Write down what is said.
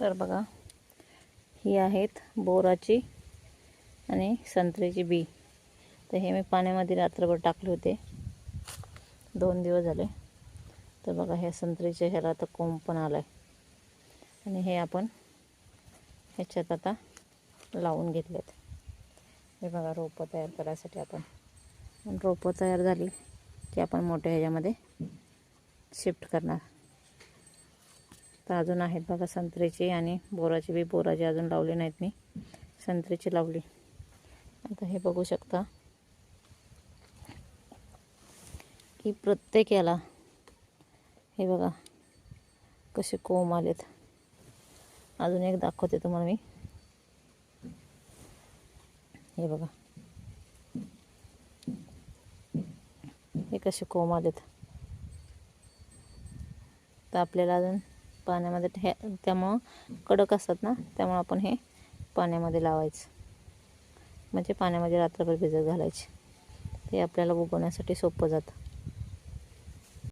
तर बघा ही आहेत बोराची आणि संत्र्याची बी. तर हे मी पाण्यामध्ये रात्रभर टाकले होते. दोन दिवस झाले. तर बघा ह्या संत्र्याच्या ह्याला आता कोंब पण आला आहे आणि हे आपण ह्याच्यात आता लावून घेतलेत. हे बघा रोपं तयार करायसाठी आपण. रोपं तयार झाली की आपण मोठ्या ह्याच्यामध्ये शिफ्ट करणार. तर अजून आहेत बघा संत्र्याची आणि बोराचे बी बोराची अजून लावले नाहीत मी. संत्र्याची लावली. आता हे बघू शकता. की प्रत्येक याला हे बघा कसे कोंब आलेत. अजून एक दाखवते तुम्हाला मी. हे बघा. हे कसे कोंब आलेत. तर आपल्याला अजून पाण्यामध्ये हे त्यामुळं कडक असतात ना त्यामुळं आपण हे पाण्यामध्ये लावायचं. म्हणजे पाण्यामध्ये रात्रभर भिजत घालायचे. ते आपल्याला उगवण्यासाठी सोपं जातं.